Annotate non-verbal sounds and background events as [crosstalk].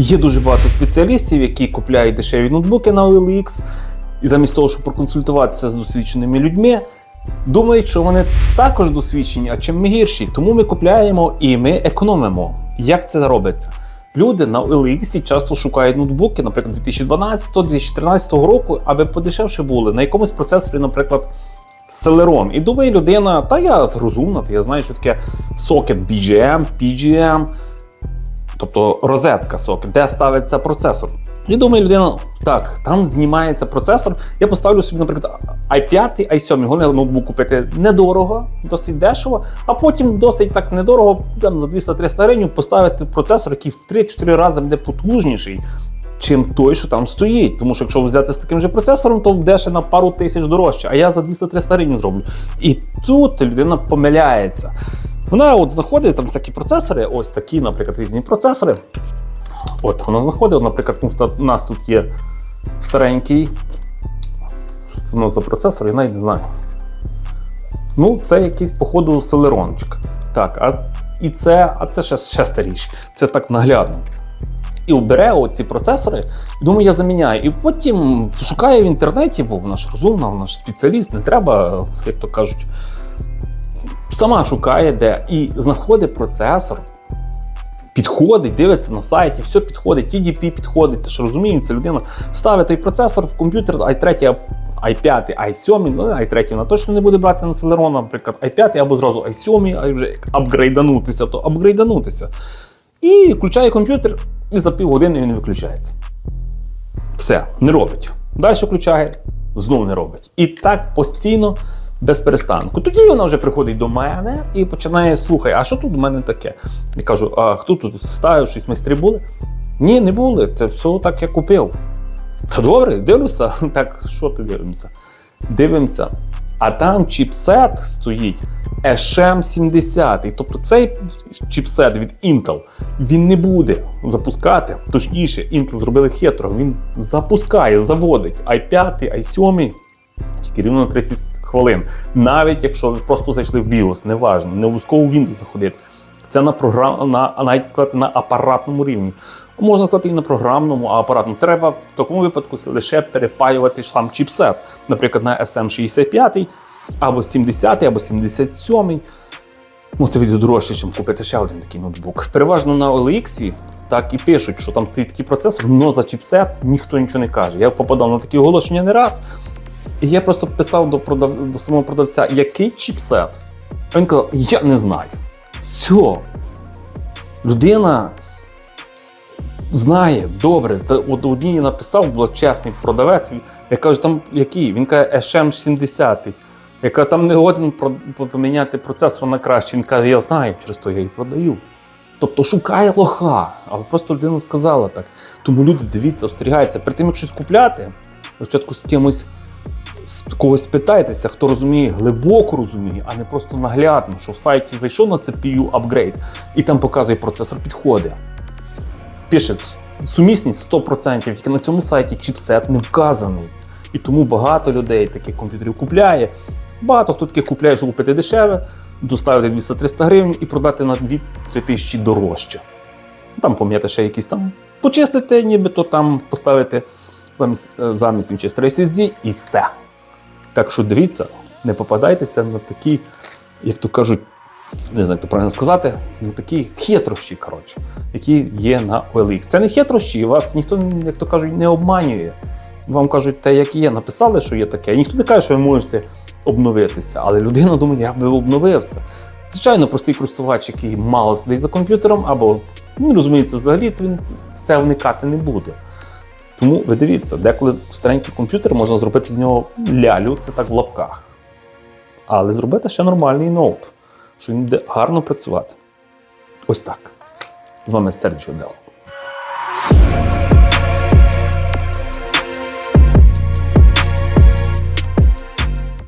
Є дуже багато спеціалістів, які купляють дешеві ноутбуки на OLX, і замість того, щоб проконсультуватися з досвідченими людьми, думають, що вони також досвідчені, а чим ми гірші. Тому ми купляємо і ми економимо. Як це робиться? Люди на OLX часто шукають ноутбуки, наприклад, 2012-2013 року, аби подешевше були на якомусь процесорі, наприклад, Celeron. І думає людина, та я розумна, та я знаю, що таке сокет BGM, PGM, тобто розетка сокет, де ставиться процесор. І думає людина, так, там знімається процесор. Я поставлю собі, наприклад, i5, i7, головне ноутбук купити недорого, досить дешево, а потім досить так недорого, там за 200-300 гривень поставити процесор, який в 3-4 рази буде потужніший, чим той, що там стоїть. Тому що якщо взяти з таким же процесором, то деше на пару тисяч дорожче, а я за 200-300 гривень зроблю. І тут людина помиляється. Вона от знаходить там всякі процесори, ось такі, наприклад, різні процесори. От вона знаходить, наприклад, у нас тут є старенький. Що це у нас за процесор, я навіть не знаю. Ну, це якийсь, походу, селерончик. Так, а і це, а це ще, ще старіші. Це так наглядно. І бере оці процесори, думаю, я заміняю. І потім шукає в інтернеті, бо вона ж розумна, вона ж спеціаліст, не треба, як то кажуть, сама шукає де і знаходить процесор, підходить, дивиться на сайті, все підходить, TDP підходить. Ти ж розумієш, це людина ставить той процесор в комп'ютер i3, i5, i7, ну i3 вона точно не буде брати на Celeron, наприклад, i5 або зразу i7, а вже як апгрейданутися, то апгрейданутися. І включає комп'ютер, і за півгодини він виключається. Все, не робить. Далі включає, знову не робить. І так постійно, без перестанку. Тоді вона вже приходить до мене і починає слухай, а що тут у мене таке? Я кажу, а хто тут ставив щось майстри були? Ні, не були. Це все так я купив. Та добре, дивлюся. [laughs] Так, що ти дивимося? Дивимося. А там чіпсет стоїть SM70. Тобто цей чіпсет від Intel він не буде запускати. Точніше, Intel зробили хитро. Він запускає, заводить i5, i7 тільки на 30 хвилин. Навіть якщо ви просто зайшли в BIOS, неважно, не обов'язково в Windows заходити. Це на програм, на, навіть сказати на апаратному рівні. Можна сказати і на програмному, а апаратному. Треба в такому випадку лише перепаювати сам чіпсет, наприклад, на SM65 або 70, або 77. Ну, це від дорожче, ніж купити ще один такий ноутбук. Переважно на OLX так і пишуть, що там стоїть такий процесор, але за чіпсет ніхто нічого не каже. Я попадав на такі оголошення не раз. І я просто писав до, продав... до самого продавця, який чіпсет. А він казав, я не знаю. Все. Людина знає добре. Та от одній написав, був чесний продавець. Я кажу, там який? Він каже, SM70. Я кажу, там не годен поміняти процесор на краще. Він каже, я знаю, через то я і продаю. Тобто шукає лоха, але просто людина сказала так. Тому люди дивіться, остерігаються. Перед тим, як щось купляти, спочатку з кимось когось питайтеся, хто розуміє, глибоко розуміє, а не просто наглядно, що в сайті зайшов на CPU апгрейд і там показує процесор підходи. Пише сумісність 100%, тільки на цьому сайті чіпсет не вказаний. І тому багато людей таких комп'ютерів купляє. Багато хто таких купляє, щоб купити дешеве, доставити 200-300 гривень і продати на 2-3 тисячі дорожче. Там поміняти ще якісь там, почистити, нібито там поставити замість, е, замість SSD і все. Так що дивіться, не попадайтеся на такі, як то кажуть, не знаю, як то правильно сказати, на такі хитрощі, коротше, які є на OLX. Це не хитрощі, вас ніхто, як то кажуть, не обманює. Вам кажуть, те, як є, написали, що є таке. Ніхто не каже, що ви можете обновитися. Але людина думає, я би обновився. Звичайно, простий користувач, який мало сидить за комп'ютером, або не розуміється взагалі, він в це вникати не буде. Тому ви дивіться, деколи старенький комп'ютер можна зробити з нього лялю, це так в лапках. Але зробити ще нормальний ноут, що він буде гарно працювати. Ось так. З вами Серджіо Дело.